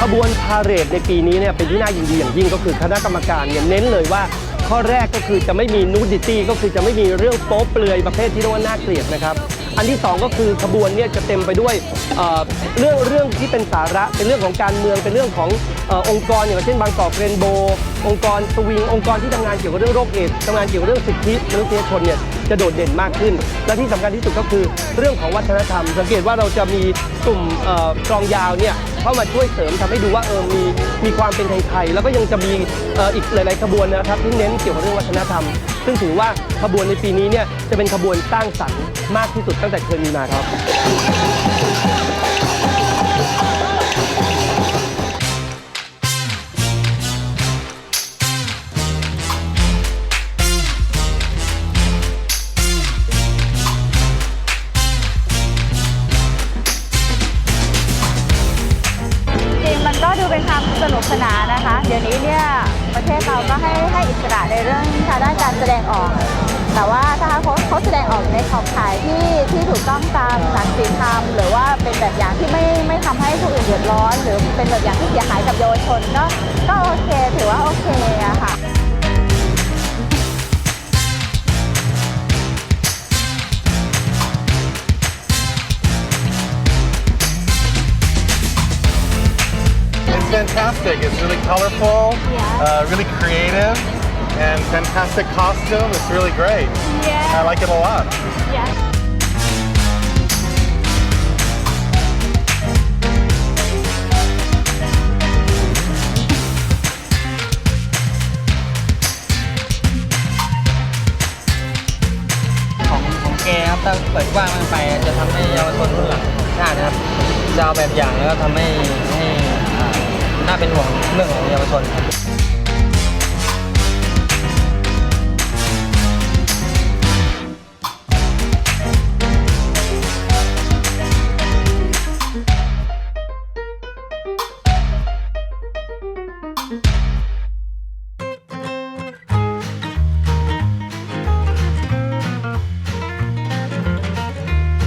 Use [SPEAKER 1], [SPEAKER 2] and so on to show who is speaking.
[SPEAKER 1] ขบวนพาเหรดในปีนี้เนี่ยเป็นที่น่ายินดีอย่างยิ่งก็คือคณะกรรมการเนี่ยเน้นเลยว่า ข้อแรกก็คือจะไม่มีนูดิตี้ก็คือจะไม่มีเรื่องโป๊เปลือยประเภทที่เรียกว่าน่าเกลียดนะครับอันที่สองก็คือขบวนเนี่ยจะเต็มไปด้วยเอ่อเรื่องเรื่องที่เป็นสาระเป็นเรื่องของการเมืองเป็นเรื่องของเอ่อองค์กรอย่างเช่นบางกอกเรนโบองค์กรสวิงองค์กรที่ทำงานเกี่ยวกับเรื่องโรคเอดส์ทำงานเกี่ยวกับเรื่องสิทธิมนุษยชนเนี่ยจะโดดเด่นมากขึ้น และที่สำคัญที่สุดก็คือเรื่องของวัฒนธรรม สังเกตว่าเราจะมีกลุ่มเอ่อกลองยาวเนี่ย เข้ามาช่วยเสริมทำให้ดูว่าเออมีมีความเป็นไทยๆแล้วก็ยังจะมีอีกหลาย ๆ ขบวนนะครับที่เน้นเกี่ยวกับเรื่องวัฒนธรรม ซึ่งถือว่าขบวนในปีนี้เนี่ยจะเป็นขบวนสร้างสรรค์มากที่สุดตั้งแต่เคยมีมาครับ
[SPEAKER 2] เป็นความสนุกสนานนะคะ เดี๋ยวนี้เนี่ยประเทศเราก็ให้ให้อิสระในเรื่องทางด้านการแสดงออก แต่ว่าถ้าเขาเขาแสดงออกในขอบข่ายที่ที่ถูกต้องตามหลักศีลธรรมหรือว่าเป็นแบบอย่างที่ไม่ไม่ทำให้ผู้อื่นเดือดร้อน หรือเป็นแบบอย่างที่เสียหายกับเยาวชนก็ก็โอเค ถือว่าโอเคอะค่ะ
[SPEAKER 3] fantastic. It's really colorful,
[SPEAKER 2] Yeah.
[SPEAKER 3] uh, really creative, and fantastic costume. It's really great. I like it a lot.
[SPEAKER 2] Yeah.
[SPEAKER 4] ของของแกครับถ้าเปิดกว้างมากไปจะทำให้เยาวชนรุ่นหลังของชาตินะครับจะเอาแบบอย่างแล้วก็ทำให้ให้อ่า น่าเป็นห่วงเรื่องของเยาวชนครับ